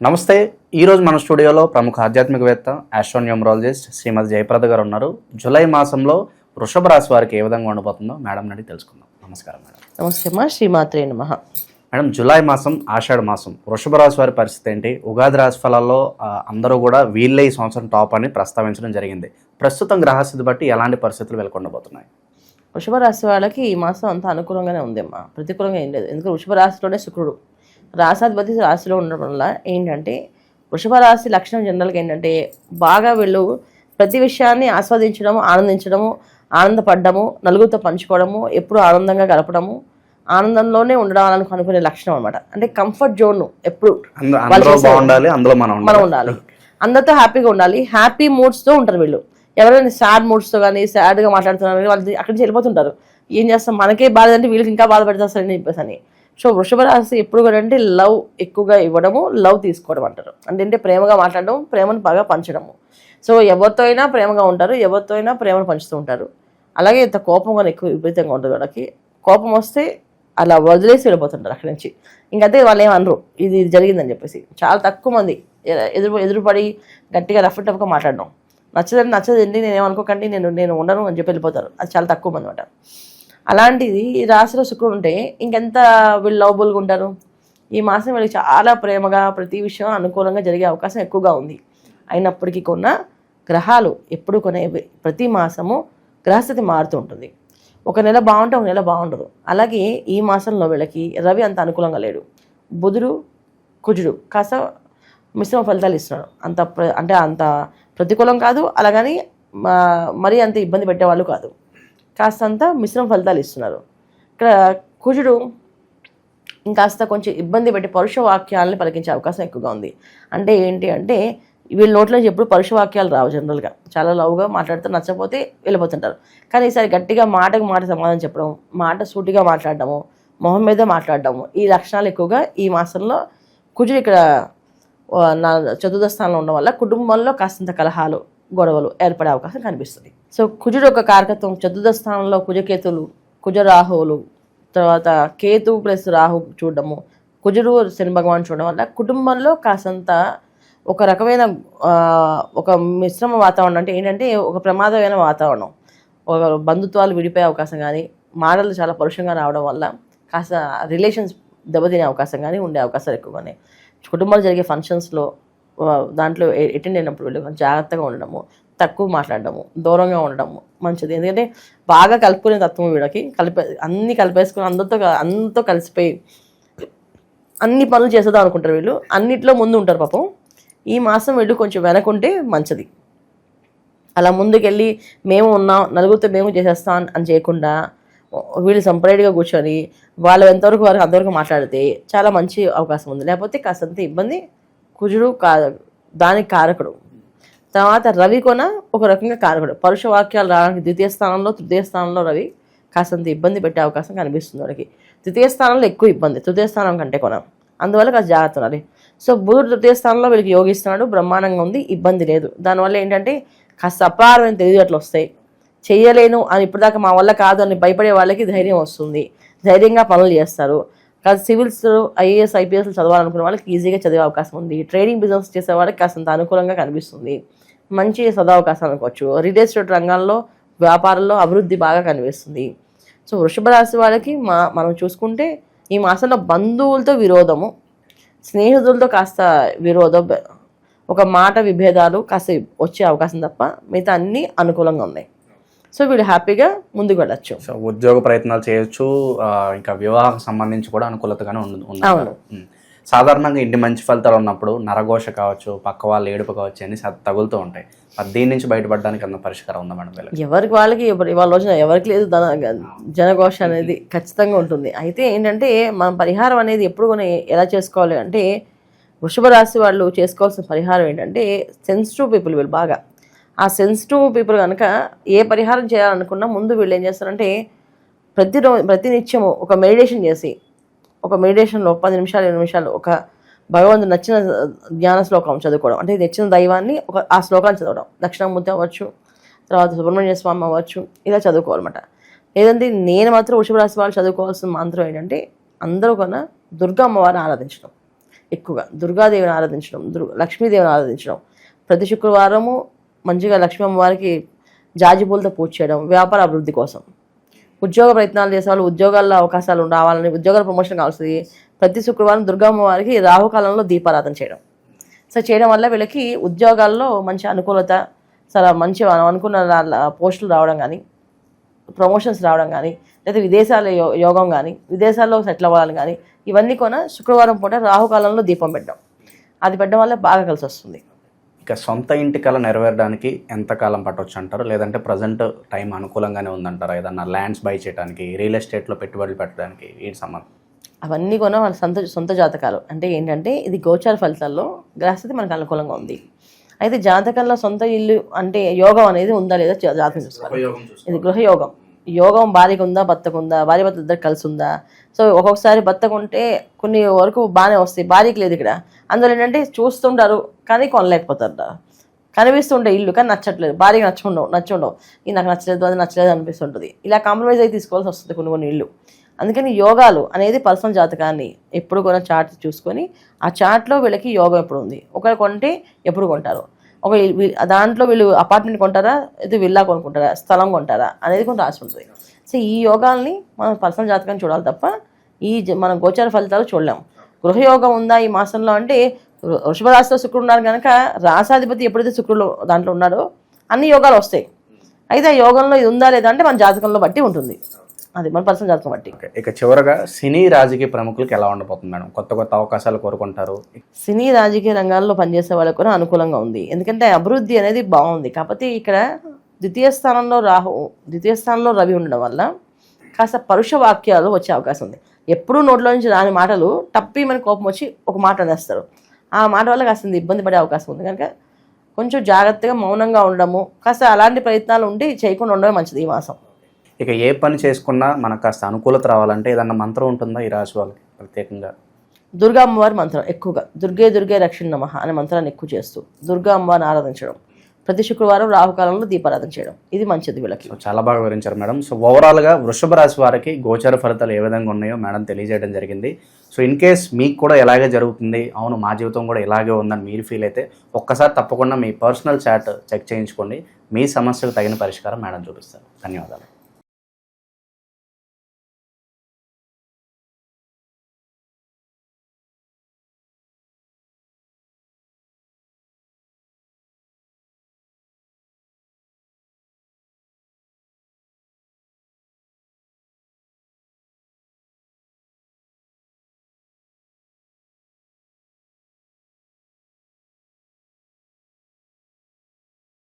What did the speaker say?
నమస్తే ఈరోజు మన స్టూడియోలో ప్రముఖ ఆధ్యాత్మికవేత్త ఆస్ట్రోన్యూమరాలజిస్ట్ శ్రీమతి జయప్రద గారు ఉన్నారు. జూలై మాసంలో వృషభ రాశి వారికి ఏ విధంగా ఉండబోతుందో మేడం నడి తెలుసుకుందాం. నమస్కారం మేడం. నమస్తే అమ్మా శ్రీమాత్రే నమ. మేడం జూలై మాసం ఆషాఢ మాసం వృషభ రాశి వారి పరిస్థితి ఏంటి? ఉగాది రాశి ఫలాల్లో అందరూ కూడా వీళ్ళే ఈ సంవత్సరం టాప్ అని ప్రస్తావించడం జరిగింది. ప్రస్తుతం గ్రహస్థితి బట్టి ఎలాంటి పరిస్థితులు వెలుకొండబోతున్నాయి వృషభ రాశి వాళ్ళకి ఈ మాసం అంతా అనుకూలంగానే ఉందమ్మా. ప్రతికూలంగా ఏం లేదు. ఎందుకంటే వృషభ రాశిలోనే శుక్రుడు. రాసాధిపతి రాశిలో ఉండడం వల్ల ఏంటంటే వృషభ రాశి లక్షణం జనరల్గా ఏంటంటే బాగా వీళ్ళు ప్రతి విషయాన్ని ఆస్వాదించడము ఆనందించడము ఆనందపడ్డము నలుగురితో పంచుకోవడము ఎప్పుడు ఆనందంగా గడపడము ఆనందంలోనే ఉండడం అని అనుకునే లక్షణం అనమాట అంటే కంఫర్ట్ జోన్ ఎప్పుడు అందులో మనం మనం ఉండాలి. అందరితో హ్యాపీగా ఉండాలి. హ్యాపీ మూడ్స్తో ఉంటారు వీళ్ళు. ఎవరైనా సాడ్ మూడ్స్తో కానీ సాడ్గా మాట్లాడుతున్నారు వాళ్ళు అక్కడి నుంచి వెళ్ళిపోతుంటారు. ఏం చేస్తాం? మనకే బాధ అంటే వీళ్ళకి ఇంకా బాధ పెడతారు అని చెప్పేసి అని సో వృషభ రాశి ఎప్పుడు కూడా అంటే లవ్ ఎక్కువగా ఇవ్వడము లవ్ తీసుకోవడం అంటారు. అంటే ప్రేమగా మాట్లాడడం ప్రేమను బాగా పంచడము. సో ఎవరితో అయినా ప్రేమగా ఉంటారు ఎవరితో అయినా ప్రేమను పంచుతూ ఉంటారు. అలాగే ఇంత కోపం కానీ ఎక్కువ విపరీతంగా ఉంటుంది వాళ్ళకి. కోపం వస్తే అలా వదిలేసి వెళ్ళిపోతుంటారు అక్కడి నుంచి. ఇంకంతే వాళ్ళు ఏమనరు. ఇది ఇది జరిగిందని చెప్పేసి. చాలా తక్కువ మంది ఎదురు ఎదురుపడి గట్టిగా రఫ్ టఫ్గా మాట్లాడడం. నచ్చదండి నచ్చదండి నేను ఏమనుకోకండి నేను నేను ఉండను అని చెప్పి వెళ్ళిపోతారు. అది చాలా తక్కువ మంది అనమాట అలాంటిది ఈ రాశిలో శుక్రుడు ఉంటే ఇంకెంత వీళ్ళు లవబుల్గా ఉంటారు? ఈ మాసం వీళ్ళకి చాలా ప్రేమగా ప్రతి విషయం అనుకూలంగా జరిగే అవకాశం ఎక్కువగా ఉంది. అయినప్పటికీ కొన్న గ్రహాలు ఎప్పుడు కొనే ప్రతి మాసము గ్రహస్థితి మారుతూ ఉంటుంది. ఒక నెల బాగుంటే ఒక నెల బాగుండదు. అలాగే ఈ మాసంలో వీళ్ళకి రవి అంత అనుకూలంగా లేడు. బుధుడు కుజుడు కాస్త మిశ్రమ ఫలితాలు ఇస్తున్నాడు అంత ప్ర- అంటే అంత ప్రతికూలం కాదు. అలాగని మరీ అంత ఇబ్బంది పెట్టేవాళ్ళు కాదు. కాస్తంత మిశ్రమ ఫలితాలు ఇస్తున్నారు. ఇక్కడ కుజుడు ఇంకాస్త కొంచెం ఇబ్బంది పెట్టి పరుష వాక్యాలని పలికించే అవకాశం ఎక్కువగా ఉంది. అంటే ఏంటి అంటే వీళ్ళ నోట్లో ఎప్పుడు పరుష వాక్యాలు రావు జనరల్గా. చాలా లవ్గా మాట్లాడితే నచ్చకపోతే వెళ్ళిపోతుంటారు. కానీ ఈసారి గట్టిగా మాటకు మాట సమాధానం చెప్పడం మాట సూటిగా మాట్లాడడము మొహం మీద మాట్లాడడము ఈ లక్షణాలు ఎక్కువగా ఈ మాసంలో కుజుడు ఇక్కడ నా చతుర్థ స్థానంలో ఉండడం వల్ల కుటుంబంలో కాస్తంత కలహాలు గొడవలు ఏర్పడే అవకాశం కనిపిస్తుంది. సో కుజుడు ఒక కారకత్వం చతుర్థ స్థానంలో కుజకేతులు కుజరాహువులు తర్వాత కేతు ప్లస్ రాహు చూడడము కుజుడు శని భగవాన్ చూడడం వల్ల కుటుంబంలో కాసంత ఒక రకమైన ఒక మిశ్రమ వాతావరణం అంటే ఏంటంటే ఒక ప్రమాదమైన వాతావరణం. ఒక బంధుత్వాలు విడిపోయే అవకాశం కానీ మాటలు చాలా పరుషంగా రావడం వల్ల కాస్త రిలేషన్స్ దెబ్బతినే అవకాశం కానీ ఉండే అవకాశాలు ఎక్కువగానే. కుటుంబాలు జరిగే ఫంక్షన్స్లో దాంట్లో అటెండ్ అయినప్పుడు వీళ్ళు జాగ్రత్తగా ఉండడము తక్కువ మాట్లాడడము దూరంగా ఉండడము మంచిది. ఎందుకంటే బాగా కలుపుకునే తత్వం వీళ్ళకి. కలిపే అన్ని కలిపేసుకుని అందరితో అందరితో కలిసిపోయి అన్ని పనులు చేసేద్దాం అనుకుంటారు వీళ్ళు. అన్నిట్లో ముందు ఉంటారు పాపం. ఈ మాసం వీళ్ళు కొంచెం వెనకుంటే మంచిది. అలా ముందుకెళ్ళి మేము ఉన్నాం నలుగురితో మేము చేసేస్తాం అని చేయకుండా వీళ్ళు సపరేట్గా కూర్చొని వాళ్ళు ఎంతవరకు వారు అంతవరకు మాట్లాడితే చాలా మంచి అవకాశం ఉంది. లేకపోతే కాస్తంత ఇబ్బంది కుజుడు కాదు దానికి కారకుడు. తర్వాత రవి కొన ఒక రకంగా కారకుడు. పరుష వాక్యాలు రావడానికి ద్వితీయ స్థానంలో తృతీయ స్థానంలో రవి కాస్తంత ఇబ్బంది పెట్టే అవకాశం కనిపిస్తుంది వాడికి. తృతీయ స్థానంలో ఎక్కువ ఇబ్బంది తృతీయ స్థానం కంటే కొన. అందువల్ల కాస్త జాగ్రత్త ఉండాలి. సో బుధుడు తృతీయ స్థానంలో వీళ్ళకి యోగిస్తున్నాడు బ్రహ్మాండంగా ఉంది ఇబ్బంది లేదు. దానివల్ల ఏంటంటే కాస్త అపారమైన తెలివితేటలు వస్తాయి. చేయలేను అని ఇప్పటిదాకా మా వల్ల కాదు అని భయపడే వాళ్ళకి ధైర్యం వస్తుంది. ధైర్యంగా పనులు చేస్తారు. కాదు సివిల్స్ ఐఏఎస్ ఐపీఎస్ చదవాలనుకునే వాళ్ళకి ఈజీగా చదివే అవకాశం ఉంది. ట్రేడింగ్ బిజినెస్ చేసే వాళ్ళకి కాస్తంత అనుకూలంగా కనిపిస్తుంది. మంచి సదావకాశం అనుకోవచ్చు. రియల్ ఎస్టేట్ రంగాల్లో వ్యాపారంలో అభివృద్ధి బాగా కనిపిస్తుంది. సో వృషభ రాశి వాళ్ళకి మా మనం చూసుకుంటే ఈ మాసంలో బంధువులతో విరోధము స్నేహితులతో కాస్త విరోధం ఒక మాట విభేదాలు కాస్త వచ్చే అవకాశం తప్ప మిగతా అన్నీ అనుకూలంగా ఉన్నాయి. సో వీళ్ళు హ్యాపీగా ముందుకు వెళ్ళచ్చు. సో ఉద్యోగ ప్రయత్నాలు చేయొచ్చు ఇంకా వివాహం సంబంధించి కూడా అనుకూలతగానే అవును. సాధారణంగా ఇంటి మంచి ఫలితాలు ఉన్నప్పుడు నరఘోష కావచ్చు పక్క వాళ్ళు ఏడుపు కావచ్చు అని తగులుతూ ఉంటాయి. దీని నుంచి బయటపడడానికి అన్న పరిష్కారం ఉందా మేడం ఎవరికి వాళ్ళకి ఇవాళ రోజున ఎవరికి లేదు జనఘోష అనేది ఖచ్చితంగా ఉంటుంది. అయితే ఏంటంటే మనం పరిహారం అనేది ఎప్పుడు కొని ఎలా చేసుకోవాలి అంటే వృషభ రాశి వాళ్ళు చేసుకోవాల్సిన పరిహారం ఏంటంటే సెన్సిటివ్ పీపుల్ వీళ్ళు బాగా. ఆ సెన్సిటివ్ పీపుల్ కనుక ఏ పరిహారం చేయాలనుకున్నా ముందు వీళ్ళు ఏం చేస్తారంటే ప్రతిరోజు ప్రతినిత్యము ఒక మెడిటేషన్ చేసి ఒక మెడిటేషన్లో పది నిమిషాలు ఇరవై నిమిషాలు ఒక భగవంతుడు నచ్చిన జ్ఞాన శ్లోకం చదువుకోవడం. అంటే నచ్చిన దైవాన్ని ఒక ఆ శ్లోకాన్ని చదవడం. దక్షిణామూర్తి అవ్వచ్చు తర్వాత సుబ్రహ్మణ్య స్వామి అవ్వచ్చు ఇలా చదువుకోవాలన్నమాట. లేదంటే నేను మాత్రం వృషభరాశి వాళ్ళు చదువుకోవాల్సిన మంత్రం ఏంటంటే అందరూ కన్నా దుర్గా అమ్మవారిని ఆరాధించడం. ఎక్కువగా దుర్గాదేవిని ఆరాధించడం దుర్ లక్ష్మీదేవిని ఆరాధించడం. ప్రతి శుక్రవారము మంచిగా లక్ష్మీ అమ్మవారికి జాజిపూలతో పూజ చేయడం వ్యాపార అభివృద్ధి కోసం. ఉద్యోగ ప్రయత్నాలు చేసే వాళ్ళు ఉద్యోగాల్లో అవకాశాలు రావాలని ఉద్యోగాల ప్రమోషన్ కావాల్సింది. ప్రతి శుక్రవారం దుర్గమ్మ వారికి రాహుకాలంలో దీపారాధన చేయడం. సో చేయడం వల్ల వీళ్ళకి ఉద్యోగాల్లో మంచి అనుకూలత చాలా మంచి అనుకున్న పోస్టులు రావడం కానీ ప్రమోషన్స్ రావడం కానీ లేదా విదేశాల యో- యోగం కానీ విదేశాల్లో సెటిల్ అవ్వాలని కానీ ఇవన్నీ కూడా శుక్రవారం పూట రాహుకాలంలో దీపం పెట్టడం. అది పెట్టడం వల్ల బాగా కలిసి వస్తుంది. ఇక సొంత ఇంటి కళ నెరవేరడానికి ఎంత కాలం పట్టొచ్చు అంటారు? లేదంటే ప్రజెంట్ టైం అనుకూలంగానే ఉందంటారా? ఏదన్నా ల్యాండ్స్ బై చేయడానికి రియల్ ఎస్టేట్లో పెట్టుబడులు పెట్టడానికి ఏంటి సంబంధం? అవన్నీ కూడా వాళ్ళ సొంత సొంత జాతకాలు. అంటే ఏంటంటే ఇది గోచార ఫలితాల్లో గ్రహస్థితి మనకు అనుకూలంగా ఉంది. అయితే జాతకంలో సొంత ఇల్లు అంటే యోగం అనేది ఉందా లేదా జాతకం చూసుకోవాలి. ఇది గృహయోగం. యోగం భార్యకు ఉందా భర్తకు ఉందా భార్య భర్త ఇద్దరు కలిసి ఉందా సో ఒక్కొక్కసారి భర్తకు ఉంటే కొన్ని వరకు బాగానే వస్తాయి. భార్యకి లేదు ఇక్కడ. అందులో ఏంటంటే చూస్తుంటారు కానీ కొనలేకపోతారు కనిపిస్తుంటే ఇల్లు కానీ నచ్చట్లేదు. భార్యకి నచ్చుండవు నచ్చుండవు ఇది నాకు నచ్చలేదు అది నచ్చలేదు అనిపిస్తుంటుంది. ఇలా కాంప్రమైజ్ అయితే తీసుకోవాల్సి వస్తుంది కొన్ని కొన్ని ఇల్లు. అందుకని యోగాలు అనేది పర్సనల్ జాతకాన్ని ఎప్పుడు కూడా చార్ట్ చూసుకొని ఆ చార్ట్లో వీళ్ళకి యోగం ఎప్పుడు ఉంది ఒకరు కొంటే ఎప్పుడు కొంటారు? ఒక దాంట్లో వీళ్ళు అపార్ట్మెంట్ కొంటారా? ఇది విల్లా కొనుక్కుంటారా? స్థలం కొంటారా? అనేది కొంత రాసి ఉంటుంది. సో ఈ యోగాల్ని మనం పర్సనల్ జాతకాన్ని చూడాలి తప్ప ఈ మన గోచార ఫలితాలు చూడలేం. గృహయోగం ఉందా ఈ మాసంలో అంటే వృషభ రాశిలో శుక్రుడు ఉన్నారు కనుక రాసాధిపతి ఎప్పుడైతే శుక్రుడు దాంట్లో ఉన్నాడో అన్ని యోగాలు వస్తాయి. అయితే ఆ యోగంలో ఇది ఉందా లేదా అంటే మన జాతకంలో బట్టి ఉంటుంది. అది మన పర్సనల్ జాతకం బట్టి. ఇక చివరగా సినీ రాజకీయ ప్రముఖులకు ఎలా ఉండబోతుంది మేడం? కొత్త కొత్త అవకాశాలు కోరుకుంటారు. సినీ రాజకీయ రంగాల్లో పనిచేసే వాళ్ళకు కూడా అనుకూలంగా ఉంది. ఎందుకంటే అభివృద్ధి అనేది బాగుంది. కాకపోతే ఇక్కడ ద్వితీయ స్థానంలో రాహు ద్వితీయ స్థానంలో రవి ఉండడం వల్ల కాస్త పరుష వాక్యాలు వచ్చే అవకాశం ఉంది. ఎప్పుడూ నోట్లో నుంచి రాని మాటలు టప్పి మన కోపం వచ్చి ఒక మాట అనేస్తారు. ఆ మాట వల్ల కాస్త ఇబ్బంది పడే అవకాశం ఉంది. కనుక కొంచెం జాగ్రత్తగా మౌనంగా ఉండడము కాస్త అలాంటి ప్రయత్నాలు ఉండి చేయకుండా ఉండడమే మంచిది ఈ మాసం. ఇక ఏ పని చేసుకున్నా మనకు కాస్త అనుకూలత రావాలంటే ఏదన్నా మంత్రం ఉంటుందా ఈ రాశి వాళ్ళకి ప్రత్యేకంగా? దుర్గా అమ్మవారి మంత్రం ఎక్కువగా దుర్గే దుర్గే రక్షణ నమ అనే మంత్రాన్ని ఎక్కువ చేస్తూ దుర్గా అమ్మవారిని ఆరాధించడం ప్రతి శుక్రవారం రాహుకాలంలో దీపారాధన చేయడం ఇది మంచిది వీళ్ళకి. సో చాలా బాగా వివరించారు మేడం. సో ఓవరాల్గా వృషభ రాశి వారికి గోచార ఫలితాలు ఏ విధంగా ఉన్నాయో మేడం తెలియజేయడం జరిగింది. సో ఇన్ కేస్ మీకు కూడా ఇలాగే జరుగుతుంది అవును మా జీవితం కూడా ఇలాగే ఉందని మీరు ఫీల్ అయితే ఒక్కసారి తప్పకుండా మీ పర్సనల్ చాట్ చెక్ చేయించుకోండి. మీ సమస్యకు తగిన పరిష్కారం మేడం చూపిస్తారు. ధన్యవాదాలు.